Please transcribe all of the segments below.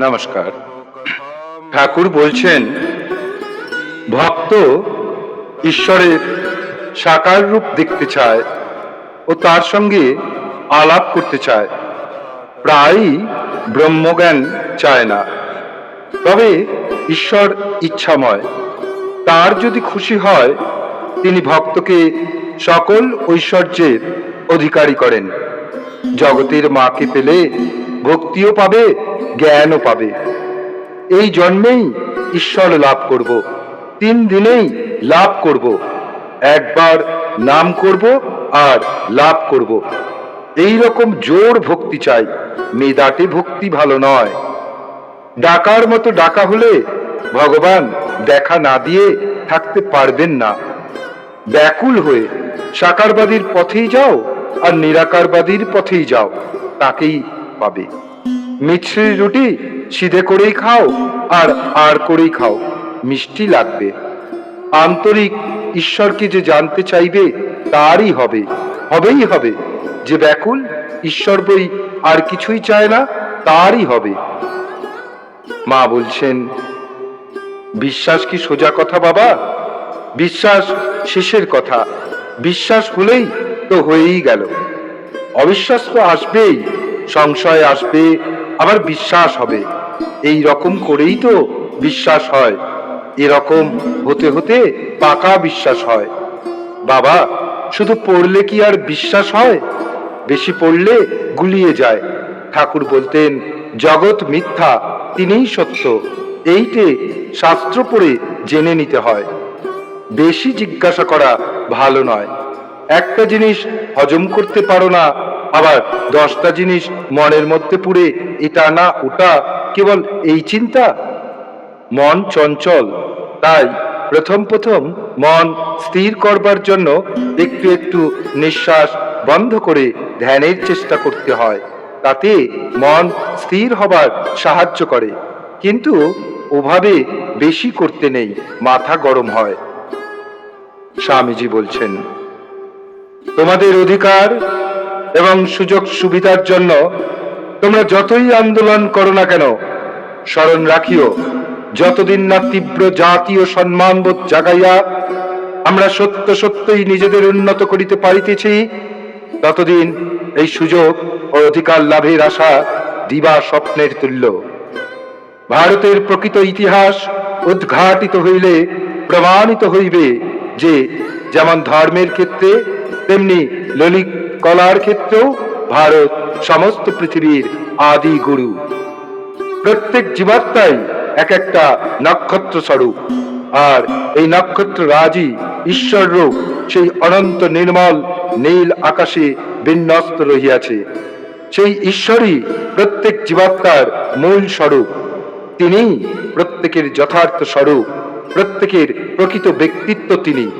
নমস্কার। ঠাকুর বলছেন, ভক্ত ঈশ্বরের সাকার রূপ দেখতে চায় ও তার সঙ্গে আলাপ করতে চায়। প্রায়ই ব্রহ্মজ্ঞান চায় না। তবে ঈশ্বর ইচ্ছাময়। তার যদি খুশি হয়, তিনি ভক্তকে সকল ঐশ্বর্যের অধিকারী করেন। জগতের মাকে পেলে ভক্তিও পাবে জ্ঞানও পাবে। এই জন্মেই ঈশ্বর লাভ করব, তিন দিনেই লাভ করব, একবার নাম করব আর লাভ করব। এই রকম জোর ভক্তি চাই, মেদাটে ভক্তি ভালো নয়। ডাকার মতো ডাকা হলে ভগবান দেখা না দিয়ে থাকতে পারবেন না। ব্যাকুল হয়ে সাকারবাদীর পথেই যাও আর নিরাকারবাদীর পথেই যাও, তাকেই পাবে। মিছরি রুটি সিধে করেই খাও আর আর করেই খাও। মিষ্টি লাগবে। আন্তরিক ঈশ্বরকে যে জানতে চাইবে, তারই হবে। হবেই হবে। যে ব্যাকুল, ঈশ্বর বই আর কিছুই চায় না, তারই হবে। মা বলছেন, বিশ্বাস কি সোজা কথা বাবা? বিশ্বাস শেষের কথা। বিশ্বাস হলেই তো হয়েই গেল। অবিশ্বাস তো আসবেই। সংশয় আসবে, আবার বিশ্বাস হবে। এই রকম করেই তো বিশ্বাস হয়। এরকম হতে হতে পাকা বিশ্বাস হয়। বাবা, শুধু পড়লে কি আর বিশ্বাস হয়? বেশি পড়লে গুলিয়ে যায়। ঠাকুর বলতেন, জগৎ মিথ্যা, তিনিই সত্য। এইটে শাস্ত্র পড়ে জেনে নিতে হয়। বেশি জিজ্ঞাসা করা ভালো নয়। একটা জিনিস হজম করতে পারো না আবার দশটা জিনিস মনের মধ্যে পুরে এটা না ওটা, কেবল এই চিন্তা? মন চঞ্চল। তাই প্রথম প্রথম মন স্থির করবার জন্য একটু একটু নিঃশ্বাস বন্ধ করে ধ্যানের চেষ্টা করতে হয়। তাতে মন স্থির হবার সাহায্য করে। কিন্তু ওভাবে বেশি করতে নেই, মাথা গরম হয়। স্বামীজি বলছেন, তোমাদের অধিকার এবং সুযোগ সুবিধার জন্য তোমরা যতই আন্দোলন করো না কেন, স্মরণ রাখিও, যতদিন না তীব্র জাতীয় সম্মানবোধ জাগাইয়া আমরা সত্য সত্যই নিজেদের উন্নত করিতে পারিতেছি, ততদিন এই সুযোগ ও অধিকার লাভের আশা দিবা স্বপ্নের তুল্য। ভারতের প্রকৃত ইতিহাস উদ্ঘাটিত হইলে প্রমাণিত হইবে যে, যেমন ধর্মের ক্ষেত্রে, তেমনি ললিত কলার ক্ষেত্রেও ভারত সমস্ত পৃথিবীর আদি গুরু। প্রত্যেক জীবাত্মাই এক একটা নক্ষত্র স্বরূপ। আর এই নক্ষত্র রাজি, ঈশ্বর রূপ, সেই অনন্ত নির্মল, নীল আকাশে বিন্যস্ত রহিয়াছে। সেই ঈশ্বরই প্রত্যেক জীবাত্মার মূল স্বরূপ। তিনি প্রত্যেকের যথার্থ স্বরূপ, প্রত্যেকের প্রকৃত ব্যক্তিত্ব তিনি।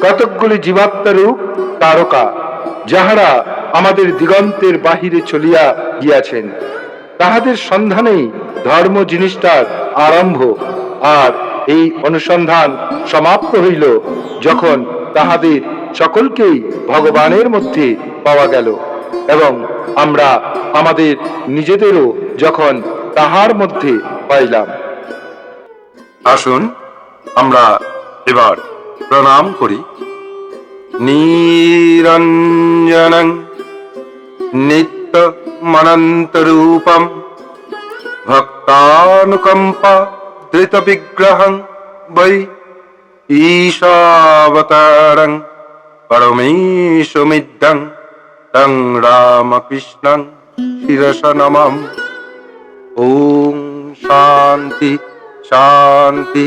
কতকগুলি জীবাত্মারূপ তারকা যাহারা আমাদের দিগন্তের বাহিরে চলিয়া গিয়াছেন, তাহাদের সন্ধানেই ধর্ম জিনিসটার আরম্ভ, আর এই অনুসন্ধান সমাপ্ত হইল যখন তাহাদের সকলকেই ভগবানের মধ্যে পাওয়া গেল, এবং আমরা আমাদের নিজেদেরও যখন তাহার মধ্যে পাইলাম। আসুন, আমরা এবার প্রণাম করি। নিরঞ্জনং নিত্য মনন্তরূপম ভক্তানুকম্পা ধৃত বিগ্রহং বৈ ঈশাবতারং পরমেশমিদ্যং তং রামকৃষ্ণং শিরস নমঃ ওম শান্তি শান্তি